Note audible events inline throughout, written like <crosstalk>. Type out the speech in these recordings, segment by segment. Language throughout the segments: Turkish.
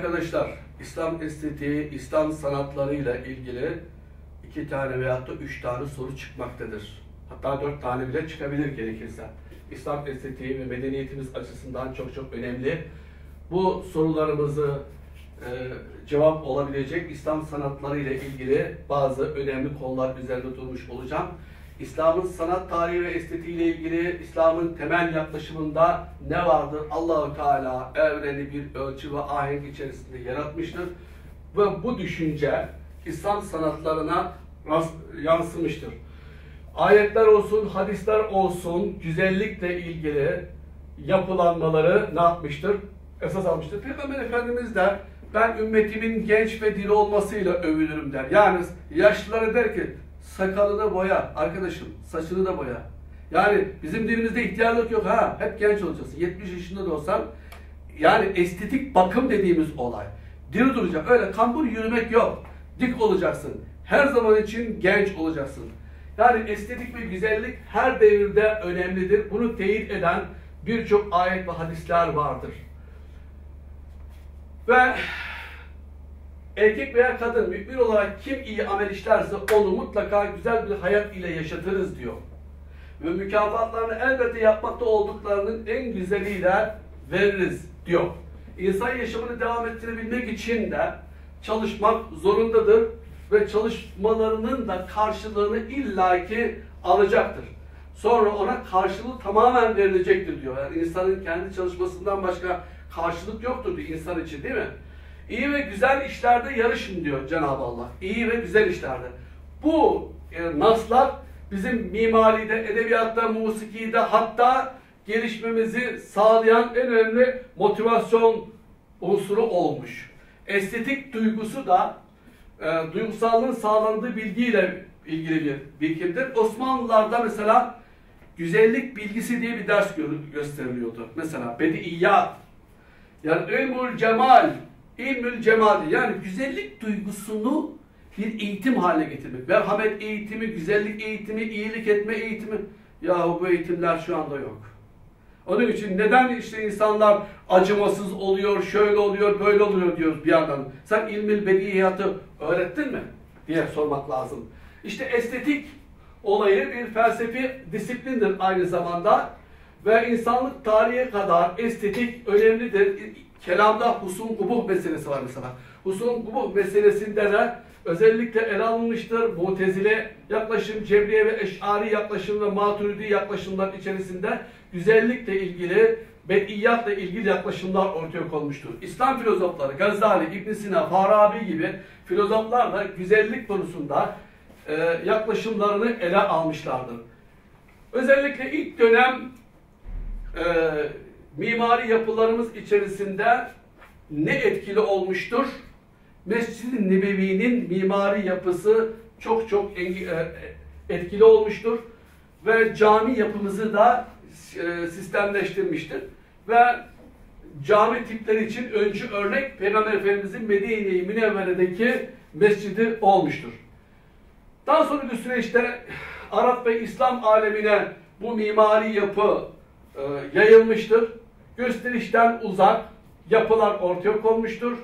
arkadaşlar, İslam estetiği, İslam sanatlarıyla ilgili iki tane veyahut da üç tane soru çıkmaktadır. Hatta dört tane bile çıkabilir gerekirse. İslam estetiği ve medeniyetimiz açısından çok çok önemli. Bu sorularımızı e, cevap olabilecek İslam sanatları ile ilgili bazı önemli konular üzerinde durmuş olacağım. İslam'ın sanat tarihi ve estetiği ile ilgili İslam'ın temel yaklaşımında ne vardır? Allahu Teala evreni bir ölçü ve ahenk içerisinde yaratmıştır ve bu düşünce İslam sanatlarına yansımıştır. Ayetler olsun, hadisler olsun, güzellikle ilgili yapılanmaları ne yapmıştır? Esas almıştır. Peygamber Efendimiz de ben ümmetimin genç ve diri olmasıyla övülürüm der. Yani yaşlılara der ki sakalını boya arkadaşım, saçını da boya. Yani bizim dilimizde ihtiyarlık yok ha. Hep genç olacaksın. 70 yaşında da olsan yani estetik bakım dediğimiz olay. Diri duracak. Öyle kambur yürümek yok. Dik olacaksın. Her zaman için genç olacaksın. Yani estetik ve güzellik her devirde önemlidir. Bunu teyit eden birçok ayet ve hadisler vardır. Ve erkek veya kadın mümin olarak kim iyi amel işlerse onu mutlaka güzel bir hayat ile yaşatırız diyor. Ve mükafatlarını elbette yapmakta olduklarının en güzeliyle veririz diyor. İnsan yaşamını devam ettirebilmek için de çalışmak zorundadır ve çalışmalarının da karşılığını illaki alacaktır. Sonra ona karşılığı tamamen verilecektir diyor. Yani insanın kendi çalışmasından başka karşılık yoktur diyor insan için değil mi? İyi ve güzel işlerde yarışın diyor Cenab-ı Allah. İyi ve güzel işlerde. Bu e, naslar bizim mimaride, edebiyatta, musikide hatta gelişmemizi sağlayan en önemli motivasyon unsuru olmuş. Estetik duygusu da e, duygusallığın sağlandığı bilgiyle ilgili bir birikimdir. Osmanlılarda mesela güzellik bilgisi diye bir ders gö- gösteriliyordu. Mesela bediiyat, yani ilmül cemal, ilmül cemal yani güzellik duygusunu bir eğitim haline getirmek. Merhamet eğitimi, güzellik eğitimi, iyilik etme eğitimi. Yahu bu eğitimler şu anda yok. Onun için neden işte insanlar acımasız oluyor, şöyle oluyor, böyle oluyor diyoruz bir yandan. Sen ilmil bedihiyatı öğrettin mi? diye sormak lazım. İşte estetik olayı bir felsefi disiplindir aynı zamanda. Ve insanlık tarihi kadar estetik önemlidir. Kelamda husun kubuh meselesi var mesela. Husun kubuh meselesinde de özellikle ele alınmıştır. Mutezile yaklaşım, Cebriye ve Eş'ari yaklaşım ve Maturidi yaklaşımlar içerisinde güzellikle ilgili, bediyatla ilgili yaklaşımlar ortaya konmuştur. İslam filozofları Gazali, İbn Sina, Farabi gibi filozoflar da güzellik konusunda e, yaklaşımlarını ele almışlardır. Özellikle ilk dönem e, mimari yapılarımız içerisinde ne etkili olmuştur? Mescid-i Nebevi'nin mimari yapısı çok çok engi- e, etkili olmuştur ve cami yapımızı da e, sistemleştirmiştir ve cami tipleri için öncü örnek Peygamber Efendimizin Medine-i Münevvere'deki mescidi olmuştur. Daha sonra bir süreçte Arap ve İslam alemine bu mimari yapı e, yayılmıştır. Gösterişten uzak yapılar ortaya konmuştur.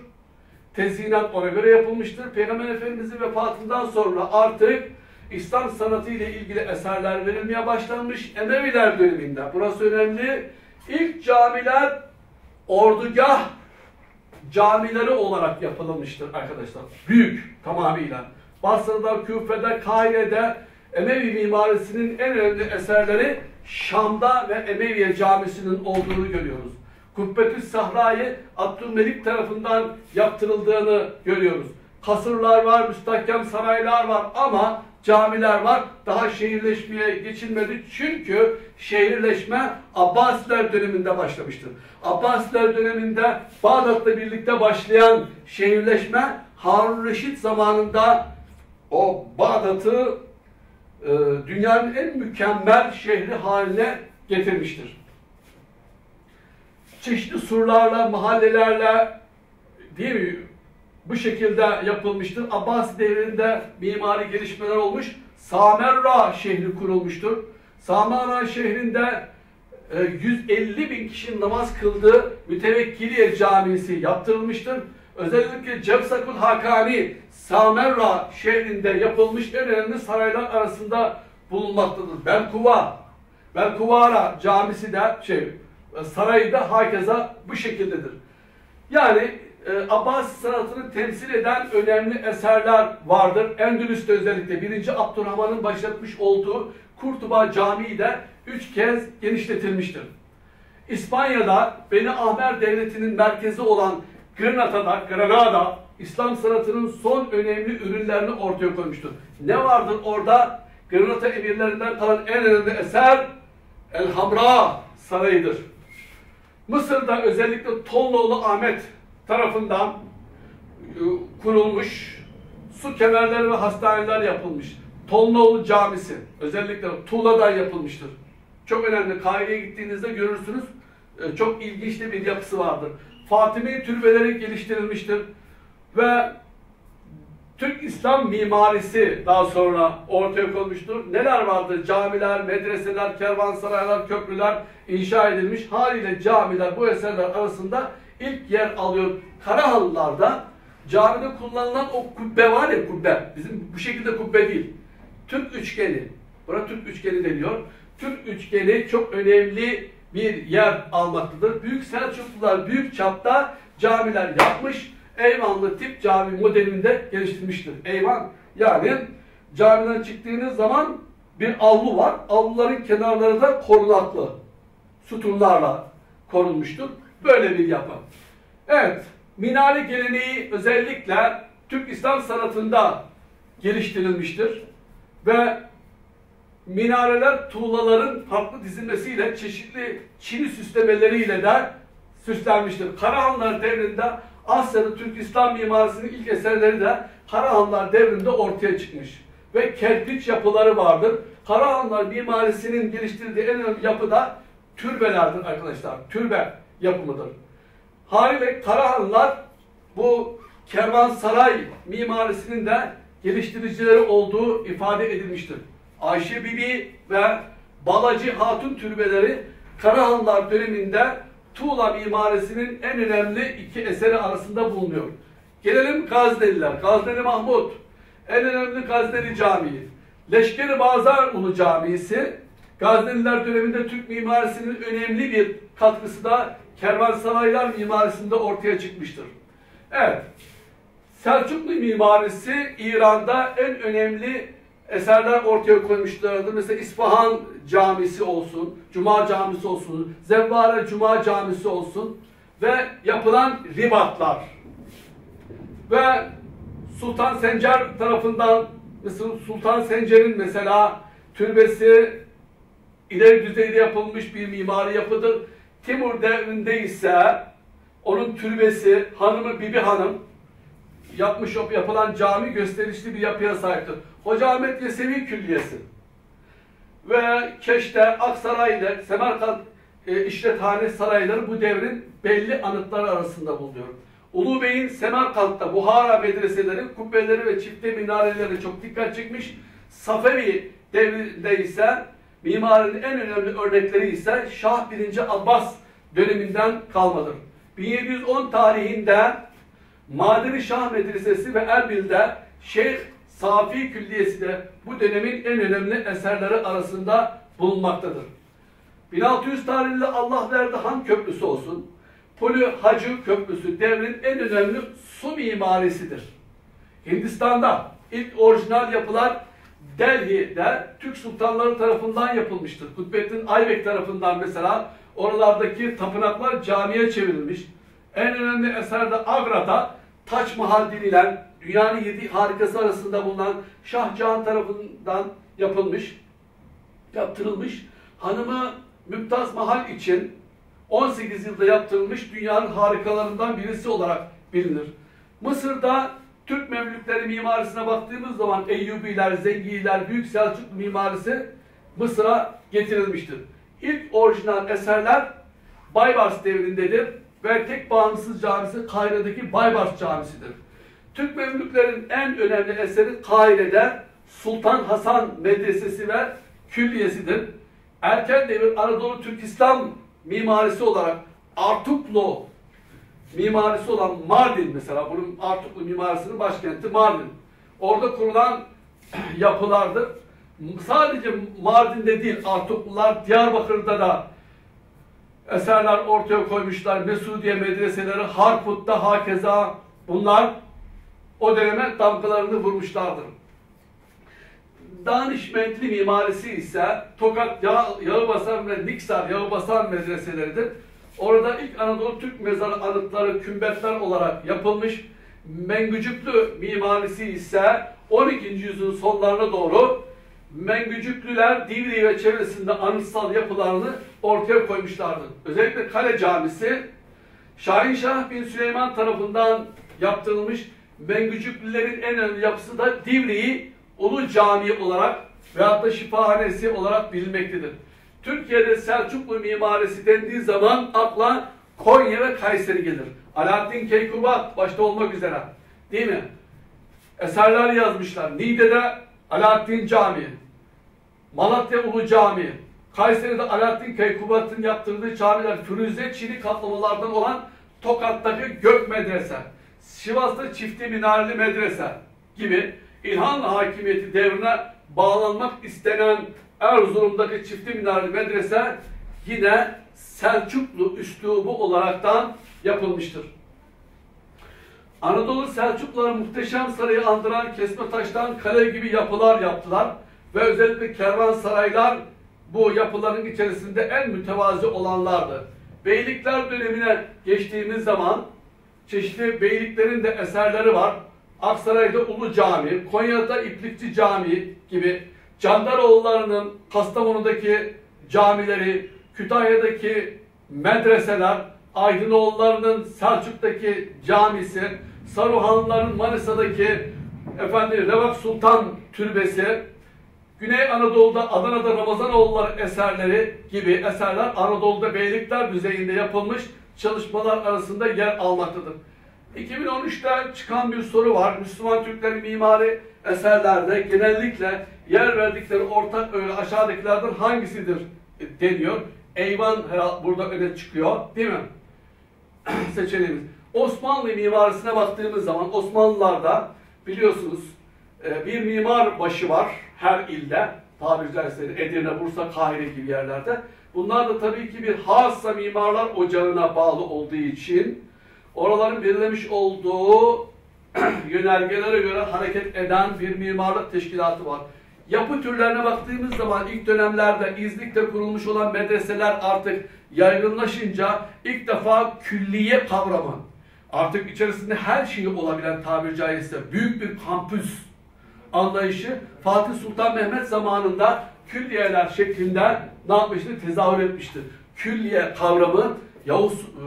Tezyinat ona göre yapılmıştır. Peygamber Efendimizin vefatından sonra artık İslam sanatı ile ilgili eserler verilmeye başlanmış. Emeviler döneminde. Burası önemli. İlk camiler ordugah camileri olarak yapılmıştır arkadaşlar. Büyük tamamıyla. Basra'da, Küfe'de, Kahire'de Emevi mimarisinin en önemli eserleri Şam'da ve Emeviye Camisi'nin olduğunu görüyoruz. Kubbetü Sahra'yı Abdülmelik tarafından yaptırıldığını görüyoruz. Kasırlar var, müstahkem saraylar var ama camiler var. Daha şehirleşmeye geçilmedi. Çünkü şehirleşme Abbasiler döneminde başlamıştır. Abbasiler döneminde Bağdat'la birlikte başlayan şehirleşme Harun Reşit zamanında o Bağdat'ı e, dünyanın en mükemmel şehri haline getirmiştir. Çeşitli surlarla, mahallelerle değil mi? Bu şekilde yapılmıştır. Abbas devrinde mimari gelişmeler olmuş. Samerra şehri kurulmuştur. Samerra şehrinde e, 150 bin kişinin namaz kıldığı Mütevekkiliye Camisi yaptırılmıştır. özellikle Cevsakul Hakani Samerra şehrinde yapılmış en önemli saraylar arasında bulunmaktadır. Belkuva, Belkuvara camisi de şey sarayı da hakeza bu şekildedir. Yani e, Abbasi sanatını temsil eden önemli eserler vardır. Endülüs'te özellikle 1. Abdurrahman'ın başlatmış olduğu Kurtuba Camii de üç kez genişletilmiştir. İspanya'da Beni Ahmer Devleti'nin merkezi olan Granada'da, Granada, İslam sanatının son önemli ürünlerini ortaya koymuştur. Ne vardır orada? Granada emirlerinden kalan en önemli eser El Hamra Sarayı'dır. Mısır'da özellikle Tolloğlu Ahmet tarafından e, kurulmuş su kemerleri ve hastaneler yapılmış. Tolloğlu Camisi özellikle Tuğla'dan yapılmıştır. Çok önemli. Kahire'ye gittiğinizde görürsünüz. E, çok ilginç bir yapısı vardır. Fatimi türbeleri geliştirilmiştir. Ve Türk İslam mimarisi daha sonra ortaya konmuştur. Neler vardır? Camiler, medreseler, kervansaraylar, köprüler inşa edilmiş. Haliyle camiler bu eserler arasında ilk yer alıyor. Karahalılarda camide kullanılan o kubbe var ya kubbe. Bizim bu şekilde kubbe değil. Türk üçgeni. Buna Türk üçgeni deniyor. Türk üçgeni çok önemli bir yer almaktadır. Büyük Selçuklular büyük çapta camiler yapmış. Eyvanlı tip cami modelinde geliştirmiştir. Eyvan yani camiden çıktığınız zaman bir avlu var. Avluların kenarları da korunaklı. Sütunlarla korunmuştur. Böyle bir yapı. Evet, minare geleneği özellikle Türk İslam sanatında geliştirilmiştir. Ve minareler tuğlaların farklı dizilmesiyle, çeşitli çini süslemeleriyle de süslenmiştir. Karahanlar devrinde Asya'da Türk İslam mimarisinin ilk eserleri de Karahanlar devrinde ortaya çıkmış. Ve kerpiç yapıları vardır. Karahanlar mimarisinin geliştirdiği en önemli yapı da türbelerdir arkadaşlar. Türbe yapımıdır. Haliyle Karahanlar bu kervansaray mimarisinin de geliştiricileri olduğu ifade edilmiştir. Ayşe Bibi ve Balacı Hatun türbeleri Karahanlar döneminde Tuğla mimarisinin en önemli iki eseri arasında bulunuyor. Gelelim Gazneliler. Gazneli Mahmut, en önemli Gazneli Camii. Leşkeri Bazar Ulu Camisi, Gazneliler döneminde Türk mimarisinin önemli bir katkısı da kervansaraylar mimarisinde ortaya çıkmıştır. Evet, Selçuklu mimarisi İran'da en önemli eserler ortaya koymuşlardı. Mesela İsfahan Camisi olsun, Cuma Camisi olsun, Zevvare Cuma Camisi olsun ve yapılan ribatlar. Ve Sultan Sencer tarafından mesela Sultan Sencer'in mesela türbesi ileri düzeyde yapılmış bir mimari yapıdır. Timur devrinde ise onun türbesi hanımı Bibi Hanım yapmış yapılan cami gösterişli bir yapıya sahiptir. Hoca Ahmet Yesevi Külliyesi ve Keşte, Aksaray ile Semerkant e, işlethane sarayları bu devrin belli anıtları arasında bulunuyor. Ulu Bey'in Semerkant'ta Buhara medreseleri, kubbeleri ve çifte minareleri çok dikkat çekmiş. Safevi devrinde ise mimarinin en önemli örnekleri ise Şah 1. Abbas döneminden kalmadır. 1710 tarihinde Madeni Şah Medresesi ve Erbil'de Şeyh Safi Külliyesi de bu dönemin en önemli eserleri arasında bulunmaktadır. 1600 tarihli Allah verdi Han Köprüsü olsun, Poli Hacı Köprüsü devrin en önemli su mimarisidir. Hindistan'da ilk orijinal yapılar Delhi'de Türk sultanları tarafından yapılmıştır. Kutbettin Aybek tarafından mesela oralardaki tapınaklar camiye çevrilmiş. En önemli eser de Agra'da Taç Mahal denilen dünyanın yedi harikası arasında bulunan Şah Cahan tarafından yapılmış, yaptırılmış. Hanımı Mümtaz Mahal için 18 yılda yaptırılmış dünyanın harikalarından birisi olarak bilinir. Mısır'da Türk Memlükleri mimarisine baktığımız zaman Eyyubiler, Zengiler, Büyük Selçuklu mimarisi Mısır'a getirilmiştir. İlk orijinal eserler Baybars devrindedir ve tek bağımsız camisi Kahire'deki Baybars Camisi'dir. Türk Memlüklerin en önemli eseri Kahire'de Sultan Hasan Medresesi ve Külliyesidir. Erken devir Anadolu Türk İslam mimarisi olarak Artuklu mimarisi olan Mardin mesela, bunun Artuklu mimarisinin başkenti Mardin. Orada kurulan <clears throat> yapılardır. Sadece Mardin'de değil, Artuklular Diyarbakır'da da eserler ortaya koymuşlar. Mesudiye medreseleri, Harput'ta hakeza bunlar o döneme damgalarını vurmuşlardır. Danişmentli mimarisi ise Tokat Yağ, Yağıbasan ve Niksar Yağıbasan medreseleridir. Orada ilk Anadolu Türk mezarı anıtları kümbetler olarak yapılmış. Mengücüklü mimarisi ise 12. yüzyılın sonlarına doğru Mengücüklüler Divri ve çevresinde anıtsal yapılarını ortaya koymuşlardır. Özellikle Kale Camisi Şahinşah bin Süleyman tarafından yaptırılmış Mengücüklülerin en önemli yapısı da Divri'yi Ulu Camii olarak veyahut da şifahanesi olarak bilinmektedir. Türkiye'de Selçuklu mimarisi dendiği zaman akla Konya ve Kayseri gelir. Alaaddin Keykubat başta olmak üzere. Değil mi? Eserler yazmışlar. Niğde'de Alaaddin Camii, Malatya Ulu Camii, Kayseri'de Alaaddin Keykubat'ın yaptırdığı camiler Firuze Çini kaplamalardan olan Tokat'taki Gök Medrese, Sivas'ta Çifti Minareli Medrese gibi İlhan hakimiyeti devrine bağlanmak istenen Erzurum'daki çifti minareli medrese yine Selçuklu üslubu olaraktan yapılmıştır. Anadolu Selçukluları muhteşem sarayı andıran kesme taştan kale gibi yapılar yaptılar ve özellikle kervansaraylar bu yapıların içerisinde en mütevazi olanlardı. Beylikler dönemine geçtiğimiz zaman çeşitli beyliklerin de eserleri var. Aksaray'da Ulu Cami, Konya'da İplikçi Camii gibi Candaroğulları'nın Kastamonu'daki camileri, Kütahya'daki medreseler, Aydınoğulları'nın Selçuk'taki camisi, Saruhanlıların Manisa'daki efendim Revak Sultan Türbesi, Güney Anadolu'da Adana'da Ramazanoğulları eserleri gibi eserler Anadolu'da beylikler düzeyinde yapılmış çalışmalar arasında yer almaktadır. 2013'te çıkan bir soru var. Müslüman Türklerin mimari eserlerde genellikle yer verdikleri ortak öyle aşağıdakilerden hangisidir deniyor. Eyvan burada öne çıkıyor değil mi? <clears throat> Seçeneğimiz. Osmanlı mimarisine baktığımız zaman Osmanlılarda biliyorsunuz e, bir mimar başı var her ilde. Tabiri caizse Edirne, Bursa, Kahire gibi yerlerde. Bunlar da tabii ki bir hassa mimarlar ocağına bağlı olduğu için oraların belirlemiş olduğu <clears throat> yönergelere göre hareket eden bir mimarlık teşkilatı var. Yapı türlerine baktığımız zaman ilk dönemlerde İznik'te kurulmuş olan medreseler artık yaygınlaşınca ilk defa külliye kavramı, artık içerisinde her şeyi olabilen tabiri caizse büyük bir kampüs anlayışı Fatih Sultan Mehmet zamanında külliyeler şeklinde ne yapmıştır? Tezahür etmiştir. Külliye kavramı Yavuz e,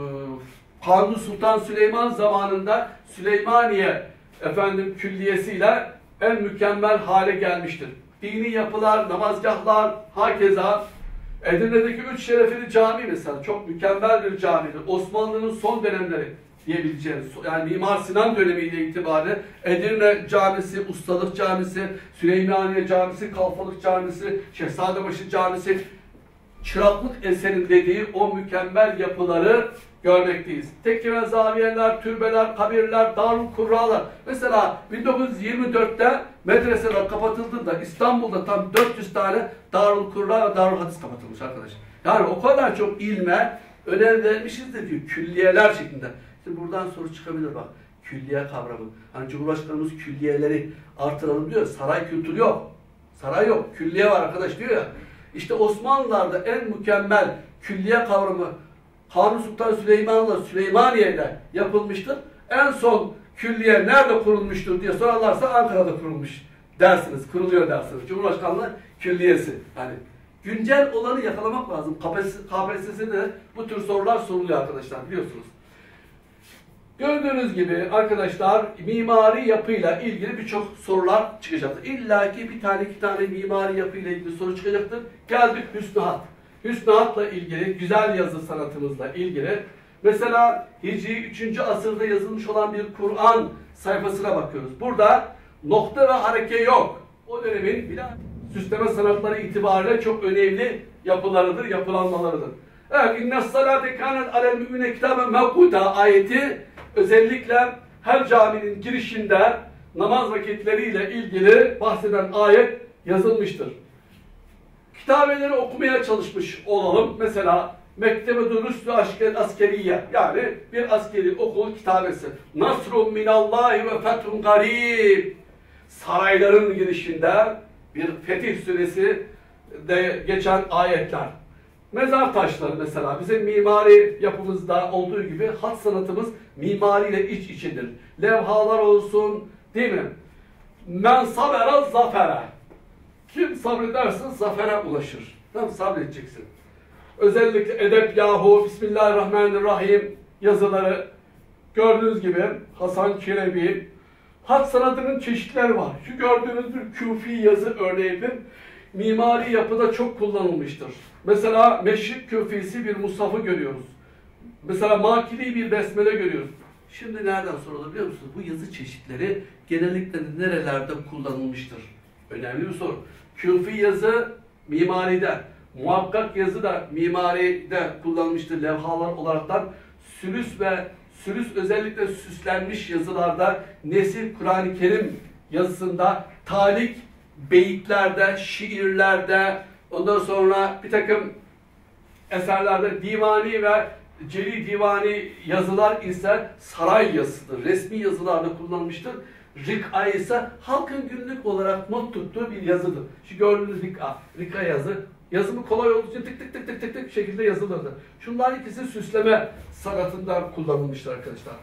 Kanuni Sultan Süleyman zamanında Süleymaniye efendim külliyesiyle en mükemmel hale gelmiştir. Dini yapılar, namazgahlar, hakeza Edirne'deki üç şerefeli cami mesela çok mükemmel bir camidir. Osmanlı'nın son dönemleri diyebileceğimiz yani Mimar Sinan dönemiyle itibaren Edirne Camisi, Ustalık Camisi, Süleymaniye Camisi, Kalfalık Camisi, Şehzadebaşı Camisi çıraklık eserin dediği o mükemmel yapıları görmekteyiz. Tekke zaviyeler, türbeler, kabirler, darul kurralar. Mesela 1924'te medreseler kapatıldığında İstanbul'da tam 400 tane darul kurra ve darul hadis kapatılmış arkadaş. Yani o kadar çok ilme önem vermişiz de diyor külliyeler şeklinde. Şimdi buradan soru çıkabilir bak. Külliye kavramı. Hani Cumhurbaşkanımız külliyeleri artıralım diyor. Saray kültürü yok. Saray yok. Külliye var arkadaş diyor ya. İşte Osmanlılar'da en mükemmel külliye kavramı Kanuni Sultan Süleyman'la Süleymaniye'de yapılmıştır. En son külliye nerede kurulmuştur diye sorarlarsa Ankara'da kurulmuş dersiniz, kuruluyor dersiniz. Cumhurbaşkanlığı külliyesi. Yani güncel olanı yakalamak lazım. KPSS'de bu tür sorular soruluyor arkadaşlar biliyorsunuz. Gördüğünüz gibi arkadaşlar mimari yapıyla ilgili birçok sorular çıkacaktır. İlla ki bir tane iki tane mimari yapıyla ilgili soru çıkacaktır. Geldik Hüsnü Hat. Hüsnü Hat'la ilgili, güzel yazı sanatımızla ilgili. Mesela Hicri 3. asırda yazılmış olan bir Kur'an sayfasına bakıyoruz. Burada nokta ve hareke yok. O dönemin bile süsleme sanatları itibariyle çok önemli yapılarıdır, yapılanmalarıdır. Evet, inne salate kanet alel mümine kitaben mevkuta ayeti özellikle her caminin girişinde namaz vakitleriyle ilgili bahseden ayet yazılmıştır. Kitabeleri okumaya çalışmış olalım. Mesela Mektebe Durüstü Askeriye yani bir askeri okul kitabesi. Nasrun minallahi ve fethun garib. Sarayların girişinde bir Fetih suresi de geçen ayetler. Mezar taşları mesela bizim mimari yapımızda olduğu gibi hat sanatımız mimariyle iç içedir. Levhalar olsun değil mi? Men sabera zafere. Kim sabrederse zafere ulaşır. Tam sabredeceksin. Özellikle edep yahu, Bismillahirrahmanirrahim yazıları gördüğünüz gibi Hasan Kirebi. Hat sanatının çeşitleri var. Şu gördüğünüz bir küfi yazı örneğidir. Mimari yapıda çok kullanılmıştır. Mesela Meşrik küfisi bir musafı görüyoruz. Mesela makili bir besmele görüyoruz. Şimdi nereden sorulur biliyor musunuz? Bu yazı çeşitleri genellikle nerelerde kullanılmıştır? Önemli bir soru. Küfi yazı mimaride, muhakkak yazı da mimaride kullanılmıştır levhalar olaraktan. Sülüs ve sülüs özellikle süslenmiş yazılarda Nesir Kur'an-ı Kerim yazısında talik beyitlerde, şiirlerde, ondan sonra bir takım eserlerde divani ve celi divani yazılar ise saray yazısıdır. Resmi yazılarda kullanılmıştır. Rika ise halkın günlük olarak not tuttuğu bir yazıdır. Şu gördüğünüz rika, rika yazı. Yazımı kolay olduğu için tık tık tık tık tık tık şekilde yazılırdı. Şunlar ikisi süsleme sanatından kullanılmıştır arkadaşlar.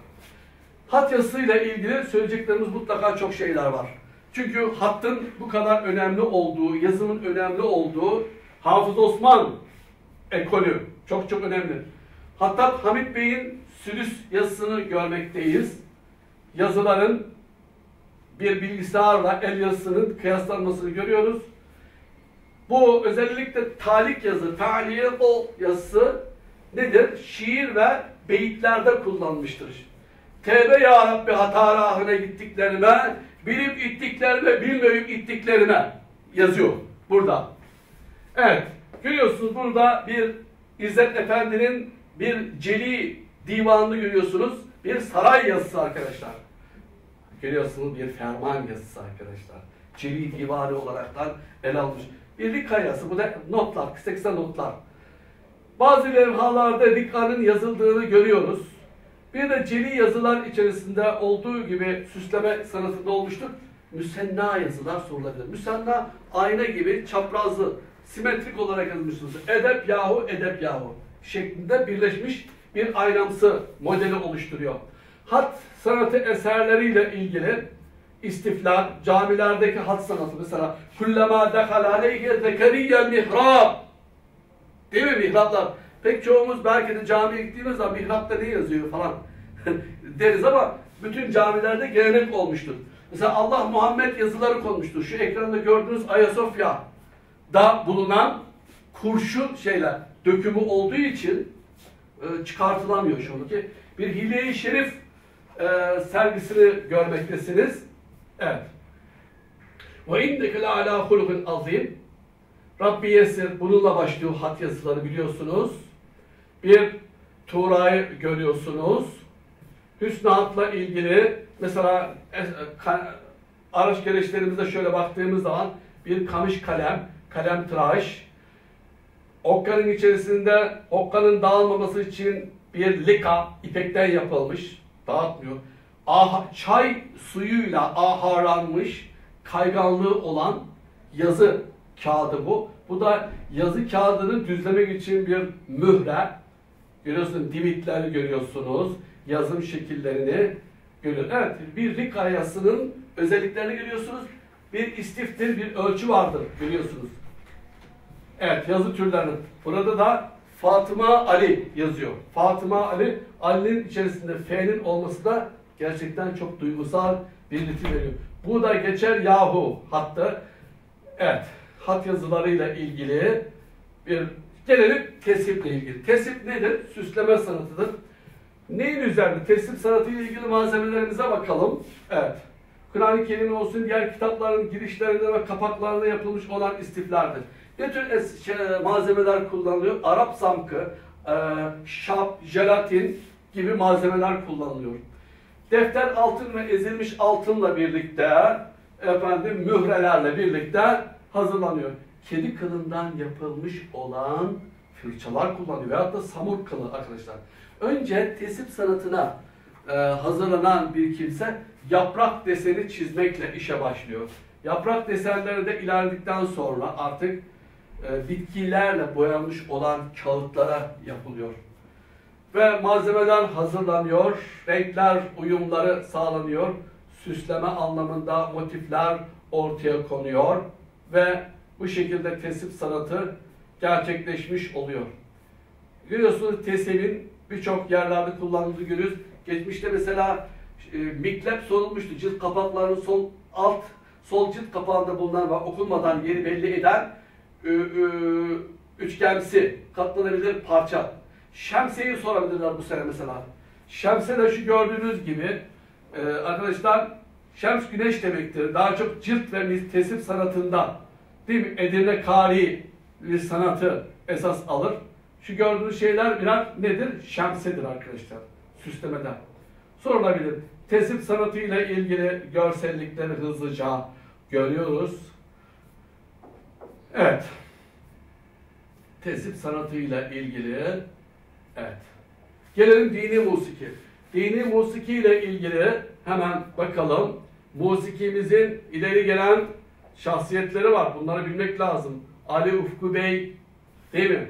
Hat yazısıyla ilgili söyleyeceklerimiz mutlaka çok şeyler var. Çünkü hattın bu kadar önemli olduğu, yazımın önemli olduğu Hafız Osman ekolü çok çok önemli. Hatta Hamit Bey'in Sülüs yazısını görmekteyiz. Yazıların bir bilgisayarla el yazısının kıyaslanmasını görüyoruz. Bu özellikle talik yazı, taliye o yazısı nedir? Şiir ve beyitlerde kullanmıştır. Tevbe ya Rabbi hata rahine gittiklerime, bilip ittiklerime, bilmeyip ittiklerime yazıyor burada. Evet, görüyorsunuz burada bir İzzet Efendi'nin bir celi divanını görüyorsunuz. Bir saray yazısı arkadaşlar. Görüyorsunuz bir ferman yazısı arkadaşlar. Celi divanı olaraktan ele almış. Bir rika yazısı. Bu da notlar, kısa kısa notlar. Bazı levhalarda rikanın yazıldığını görüyoruz. Bir de celi yazılar içerisinde olduğu gibi süsleme sanatında olmuştur. Müsenna yazılar sorulabilir. Müsenna ayna gibi çaprazlı, simetrik olarak yazmıştır. Edep yahu, edep yahu şeklinde birleşmiş bir aynamsı modeli oluşturuyor. Hat sanatı eserleriyle ilgili istiflar, camilerdeki hat sanatı mesela kullama dekal aleyhi zekeriyyel mihrab değil mi mihraplar? Pek çoğumuz belki de camiye gittiğimiz zaman mihrapta ne yazıyor falan <laughs> deriz ama bütün camilerde gelenek olmuştur. Mesela Allah Muhammed yazıları konmuştur. Şu ekranda gördüğünüz Ayasofya'da bulunan kurşun şeyler dökümü olduğu için e, çıkartılamıyor şu anki. Bir hile-i şerif e, sergisini görmektesiniz. Evet. Ve indeke la ala hulukun azim. Rabbi Yesir bununla başlıyor hat yazıları biliyorsunuz. Bir Tuğra'yı görüyorsunuz. Hüsnü hatla ilgili mesela araç gereçlerimizde şöyle baktığımız zaman bir kamış kalem, kalem tıraş, okkanın içerisinde okkanın dağılmaması için bir lika ipekten yapılmış, dağıtmıyor. Ah, çay suyuyla aharanmış, kayganlığı olan yazı kağıdı bu. Bu da yazı kağıdını düzlemek için bir mühre. Görüyorsunuz dimitleri görüyorsunuz. Yazım şekillerini görüyorsunuz. Evet bir rika yazısının özelliklerini görüyorsunuz. Bir istiftir, bir ölçü vardır görüyorsunuz. Evet yazı türlerini. Burada da Fatıma Ali yazıyor. Fatıma Ali, Ali'nin içerisinde F'nin olması da gerçekten çok duygusal bir ritim veriyor. Bu da geçer yahu hatta. Evet, hat yazılarıyla ilgili bir gelelim tesiple ilgili. Tesip nedir? Süsleme sanatıdır. Neyin üzerinde? Tesip sanatıyla ilgili malzemelerimize bakalım. Evet. Kur'an-ı Kerim olsun diğer kitapların girişlerinde ve kapaklarında yapılmış olan istiflerdir. Ne tür şey, malzemeler kullanılıyor? Arap samkı, e, şap, jelatin gibi malzemeler kullanılıyor. Defter altın ve ezilmiş altınla birlikte efendim mührelerle birlikte hazırlanıyor. Kedi kılından yapılmış olan fırçalar kullanıyor veyahut da samur kılı arkadaşlar. Önce tesip sanatına e, hazırlanan bir kimse yaprak deseni çizmekle işe başlıyor. Yaprak desenleri de ilerledikten sonra artık e, bitkilerle boyanmış olan kağıtlara yapılıyor. Ve malzemeler hazırlanıyor, renkler uyumları sağlanıyor, süsleme anlamında motifler ortaya konuyor ve bu şekilde tesip sanatı gerçekleşmiş oluyor. Görüyorsunuz tesibin birçok yerlerde kullanıldığını görüyoruz. Geçmişte mesela e, miklep sorulmuştu. Cilt kapaklarının sol alt sol cilt kapağında bulunan ve okunmadan yeri belli eden e, e, üçgensi katlanabilir parça. Şemsiyeyi sorabilirler bu sene mesela. Şemsiye de şu gördüğünüz gibi e, arkadaşlar şems güneş demektir. Daha çok cilt ve tesip sanatında değil mi? Edirne Kari sanatı esas alır. Şu gördüğünüz şeyler birer nedir? Şemsedir arkadaşlar. Süslemeden. Sorulabilir. Tesip sanatı ile ilgili görsellikleri hızlıca görüyoruz. Evet. Tesip sanatıyla ilgili evet. Gelelim dini musiki. Dini musiki ile ilgili hemen bakalım. Musikimizin ileri gelen şahsiyetleri var. Bunları bilmek lazım. Ali Ufku Bey değil mi?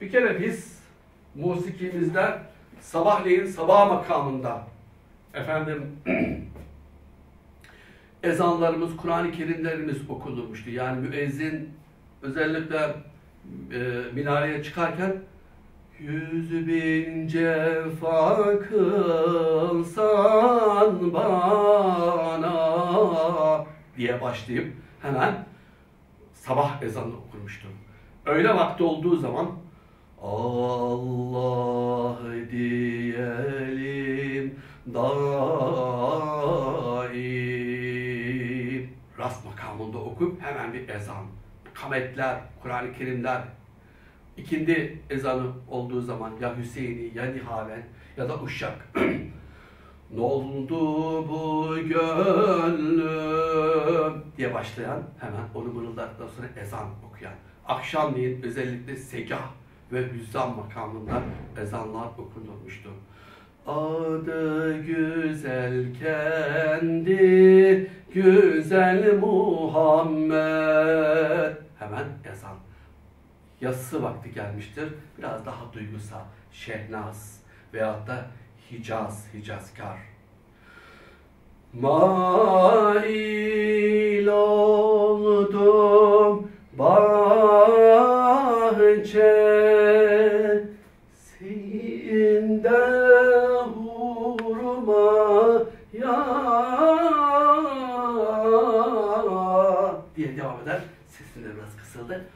Bir kere biz musikimizde sabahleyin sabah makamında efendim <clears throat> ezanlarımız, Kur'an-ı Kerimlerimiz okunurmuştu. Yani müezzin özellikle e, minareye çıkarken Yüz bin cefa kılsan bana diye başlayıp hemen sabah ezanı okunmuştu. Öyle vakti olduğu zaman Allah diyelim daim. Rast makamında okup hemen bir ezan, kametler, Kur'an-ı Kerimler. İkindi ezanı olduğu zaman ya Hüseyin'i ya Nihaven ya da Uşak <clears throat> ne oldu bu gönlüm diye başlayan hemen onu mırıldattıktan sonra ezan okuyan. Akşamleyin özellikle segah ve hüzzam makamında ezanlar okunulmuştu. Adı güzel kendi, güzel Muhammed. Hemen ezan. Yatsı vakti gelmiştir. Biraz daha duygusal. Şehnaz veyahut da Hicaz, Hicazkar. Mail oldum bahçe sinde hurma ya diye devam eder. Sesinde biraz kısıldı.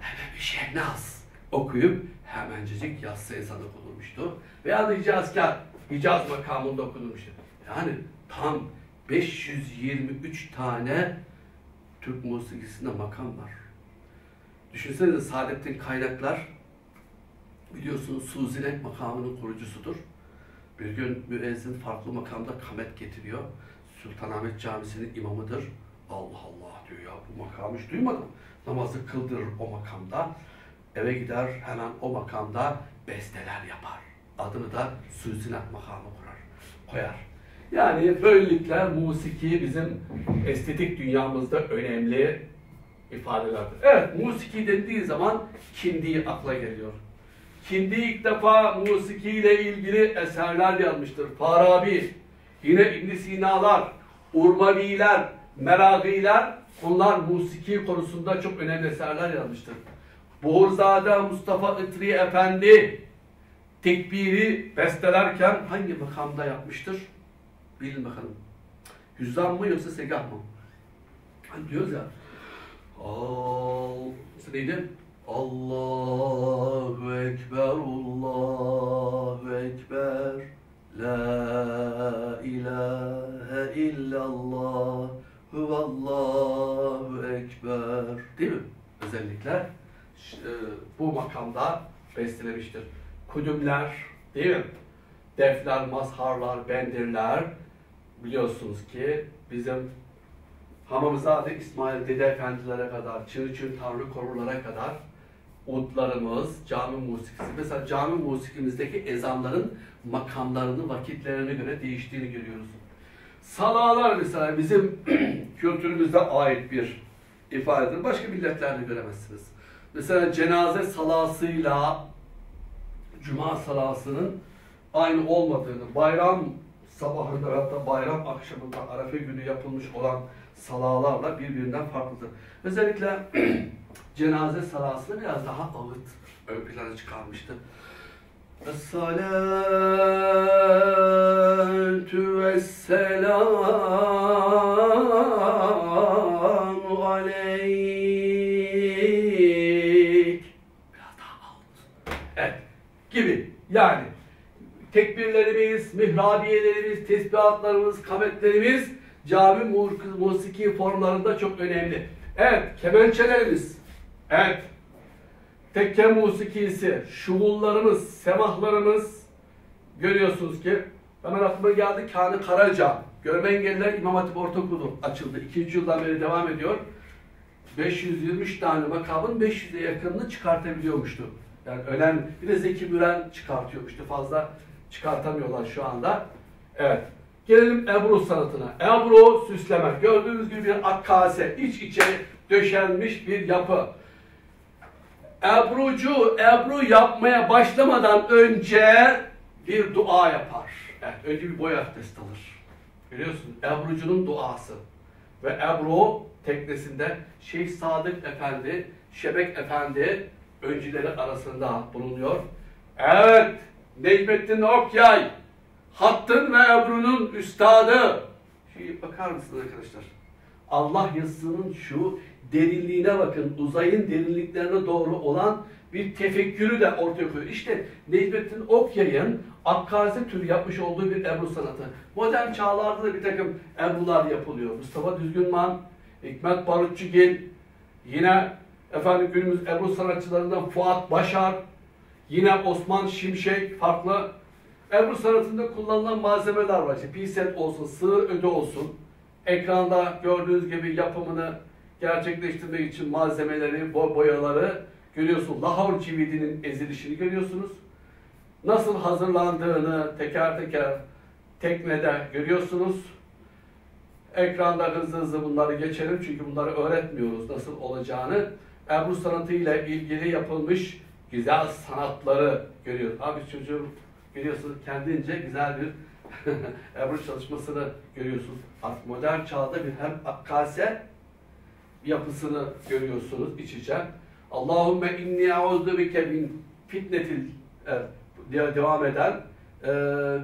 Hemen bir şehnaz okuyup hemencecik yatsı ezanı okunmuştu. Veya da Hicazkar, Hicaz makamında okunmuştu. Yani tam 523 tane Türk musikisinde makam var. Düşünsenize Saadettin Kaynaklar biliyorsunuz Suzinek makamının kurucusudur. Bir gün müezzin farklı makamda kamet getiriyor. Sultanahmet Camisi'nin imamıdır. Allah Allah diyor ya bu makamı hiç duymadım. Namazı kıldırır o makamda. Eve gider hemen o makamda besteler yapar. Adını da Suzinek makamı kurar, koyar. Yani böylelikle musiki bizim estetik dünyamızda önemli ifadelerdir. Evet, musiki dediği zaman kindi akla geliyor. Kindi ilk defa musiki ile ilgili eserler yazmıştır. Farabi, yine İbn Sina'lar, Urmaviler, Meragiler, onlar musiki konusunda çok önemli eserler yazmıştır. Buhurzade Mustafa Itri Efendi tekbiri bestelerken hangi makamda yapmıştır? Bilin bakalım. Hüzzam mı yoksa segah mı? Hani diyoruz ya. Al, neydi? Allahu Ekber, Allahu Ekber. La ilahe illallah, huvallahu ekber. Değil mi? Özellikle e, bu makamda bestelemiştir. Kudümler, değil mi? Defler, mazharlar, bendirler. Biliyorsunuz ki bizim Hamamızade İsmail Dede Efendilere kadar, Çığ Çığ Tanrı Korulara kadar udlarımız, cami musikisi. Mesela cami musikimizdeki ezanların makamlarını, vakitlerine göre değiştiğini görüyoruz. Salalar mesela bizim <clears throat> kültürümüze ait bir ifadedir. Başka milletlerde göremezsiniz. Mesela cenaze salasıyla cuma salasının aynı olmadığını, bayram sabahında hatta bayram akşamında Arefe günü yapılmış olan salalarla birbirinden farklıdır. Özellikle <clears throat> cenaze salasını biraz daha ağıt ön plana çıkarmıştır. Es-salatu aleyk. Biraz daha ağıt. Evet. Gibi. Yani tekbirlerimiz, mihrabiyelerimiz, tesbihatlarımız, kametlerimiz cami mu- musiki formlarında çok önemli. Evet, kemençelerimiz. Evet. Tekke musikisi, şuvullarımız, semahlarımız görüyorsunuz ki hemen aklıma geldi Kani Karaca. Görme engelliler İmam Hatip Ortaokulu açıldı. İkinci yıldan beri devam ediyor. 523 tane makamın 500'e yakınını çıkartabiliyormuştu. Yani ölen bir de Zeki Müren çıkartıyormuştu. Fazla çıkartamıyorlar şu anda. Evet. Gelelim Ebru sanatına. Ebru süsleme. Gördüğünüz gibi bir akkase. iç içe döşenmiş bir yapı. Ebrucu Ebru yapmaya başlamadan önce bir dua yapar. Evet, önce bir boy abdest alır. Biliyorsun Ebrucunun duası. Ve Ebru teknesinde Şeyh Sadık Efendi, Şebek Efendi öncüleri arasında bulunuyor. Evet, Necmettin Okyay, Hattın ve Ebru'nun üstadı. Şimdi bakar mısınız arkadaşlar? Allah yazısının şu derinliğine bakın, uzayın derinliklerine doğru olan bir tefekkürü de ortaya koyuyor. İşte Necmettin Okyay'ın Akkasi türü yapmış olduğu bir Ebru sanatı. Modern çağlarda da bir takım Ebrular yapılıyor. Mustafa Düzgünman, Hikmet Barutçugil, yine efendim günümüz Ebru sanatçılarından Fuat Başar, yine Osman Şimşek farklı. Ebru sanatında kullanılan malzemeler var. İşte piset olsun, sığır öde olsun. Ekranda gördüğünüz gibi yapımını gerçekleştirmek için malzemeleri, bo boyaları görüyorsun. Lahor cividinin ezilişini görüyorsunuz. Nasıl hazırlandığını teker teker teknede görüyorsunuz. Ekranda hızlı hızlı bunları geçelim çünkü bunları öğretmiyoruz nasıl olacağını. Ebru sanatı ile ilgili yapılmış güzel sanatları görüyoruz. Abi çocuğum görüyorsunuz kendince güzel bir <laughs> Ebru çalışmasını görüyorsunuz. Artık modern çağda bir hem akkase yapısını görüyorsunuz iç içe. Allahümme inni eûzü bike min fitnetil diye devam eden e,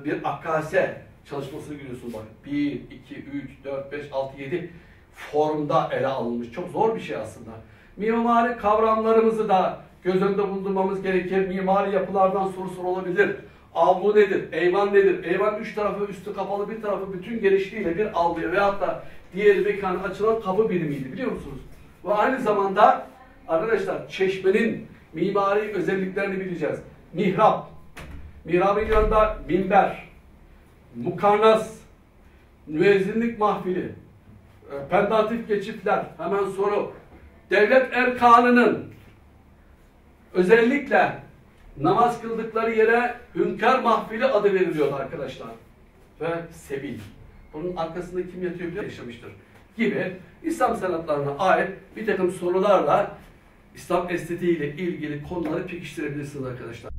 bir akkase çalışmasını görüyorsunuz bak. 1, 2, 3, 4, 5, 6, 7 formda ele alınmış. Çok zor bir şey aslında. Mimari kavramlarımızı da göz önünde bulundurmamız gerekir. Mimari yapılardan soru sorulabilir. Avlu nedir? Eyvan nedir? Eyvan üç tarafı üstü kapalı bir tarafı bütün genişliğiyle bir avluya veyahut da diğer mekanı açılan kapı birimiydi biliyor musunuz? Ve aynı zamanda arkadaşlar çeşmenin mimari özelliklerini bileceğiz. Mihrap, mihrabın yanında minber, mukarnas, müezzinlik mahfili, e, pendatif geçitler, hemen soru. Devlet erkanının özellikle namaz kıldıkları yere hünkâr mahfili adı veriliyor arkadaşlar. Ve sebil. Bunun arkasında kim yatıyor bile yaşamıştır. Gibi İslam sanatlarına ait bir takım sorularla İslam estetiğiyle ilgili konuları pekiştirebilirsiniz arkadaşlar.